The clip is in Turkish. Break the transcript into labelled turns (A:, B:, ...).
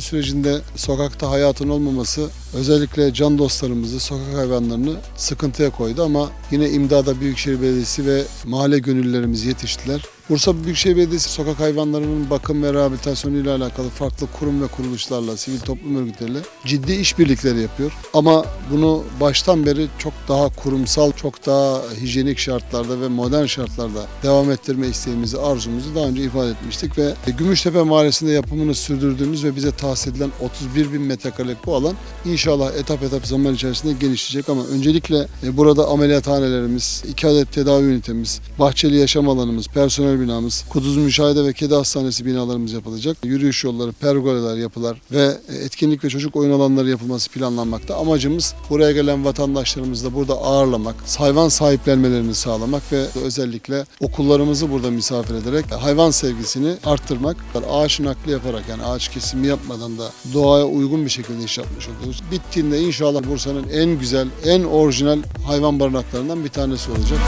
A: sürecinde sokakta hayatın olmaması özellikle can dostlarımızı, sokak hayvanlarını sıkıntıya koydu ama yine imdada Büyükşehir Belediyesi ve mahalle gönüllülerimiz yetiştiler. Bursa Büyükşehir Belediyesi sokak hayvanlarının bakım ve rehabilitasyonu ile alakalı farklı kurum ve kuruluşlarla, sivil toplum örgütleriyle ciddi işbirlikleri yapıyor. Ama bunu baştan beri çok daha kurumsal, çok daha hijyenik şartlarda ve modern şartlarda devam ettirme isteğimizi, arzumuzu daha önce ifade etmiştik ve Gümüştepe Mahallesi'nde yapımını sürdürdüğümüz ve bize tahsis edilen 31 bin metrekarelik bu alan inşallah etap etap zaman içerisinde genişleyecek ama öncelikle e, burada ameliyathanelerimiz, iki adet tedavi ünitemiz, bahçeli yaşam alanımız, personel binamız, kuduz müşahede ve kedi hastanesi binalarımız yapılacak. Yürüyüş yolları, pergolalar yapılar ve e, etkinlik ve çocuk oyun alanları yapılması planlanmakta. Amacımız buraya gelen vatandaşlarımızı da burada ağırlamak, hayvan sahiplenmelerini sağlamak ve özellikle okullarımızı burada misafir ederek hayvan sevgisini arttırmak. Ağaç nakli yaparak yani ağaç kesimi yapmadan da doğaya uygun bir şekilde iş yapmış oluyoruz. Bittiğinde inşallah Bursa'nın en güzel, en orijinal hayvan barınaklarından bir tanesi olacak.